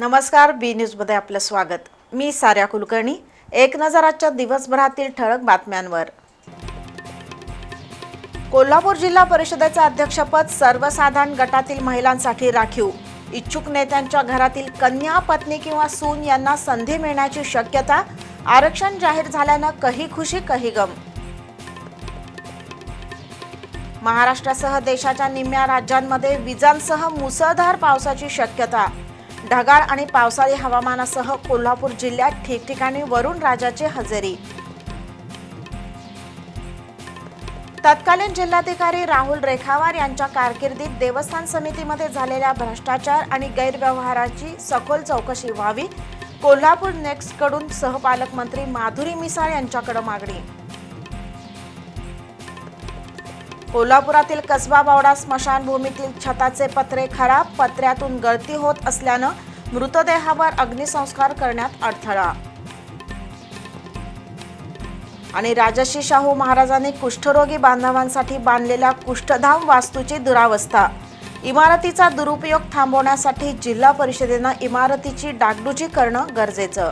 नमस्कार बी न्यूजमध्ये आपलं स्वागत. मी साऱ्या कुलकर्णी. एक नजर आजच्या दिवसभरातील ठळक बातम्यांवर. कोल्हापूर जिल्हा परिषदेचे अध्यक्षपद सर्वसाधारण गटातील महिलांसाठी राखीव. इच्छुक नेत्यांच्या घरातील कन्या पत्नी किंवा सून यांना संधी मिळण्याची शक्यता आरक्षण जाहीर झाल्यानं कही खुशी कही गम. महाराष्ट्रासह देशाच्या निम्म्या राज्यांमध्ये विजांसह मुसळधार पावसाची शक्यता. ढगाळ आणि पावसाळी हवामानासह कोल्हापूर जिल्ह्यात ठिकठिकाणी वरुण राजाची हजेरी. तत्कालीन जिल्हाधिकारी राहुल रेखावार यांच्या कारकिर्दीत देवस्थान समितीमध्ये झालेल्या भ्रष्टाचार आणि गैरव्यवहाराची सखोल चौकशी व्हावी कोल्हापूर नेक्स्टकडून सहपालकमंत्री माधुरी मिसाळ यांच्याकडे मागणी. कोल्हापुरातील कसबा बावडा स्मशानभूमीतील छताचे पत्रे खराब पत्र्यातून गळती होत असल्यानं मृतदेहावर अग्निसंस्कार करण्यात अडथळा. आणि राजश्री शाहू महाराजांनी कुष्ठरोगी बांधवांसाठी बांधलेल्या कुष्ठधाम वास्तूची दुरावस्था. इमारतीचा दुरुपयोग थांबवण्यासाठी जिल्हा परिषदेनं इमारतीची डागडुजी करणं गरजेचं.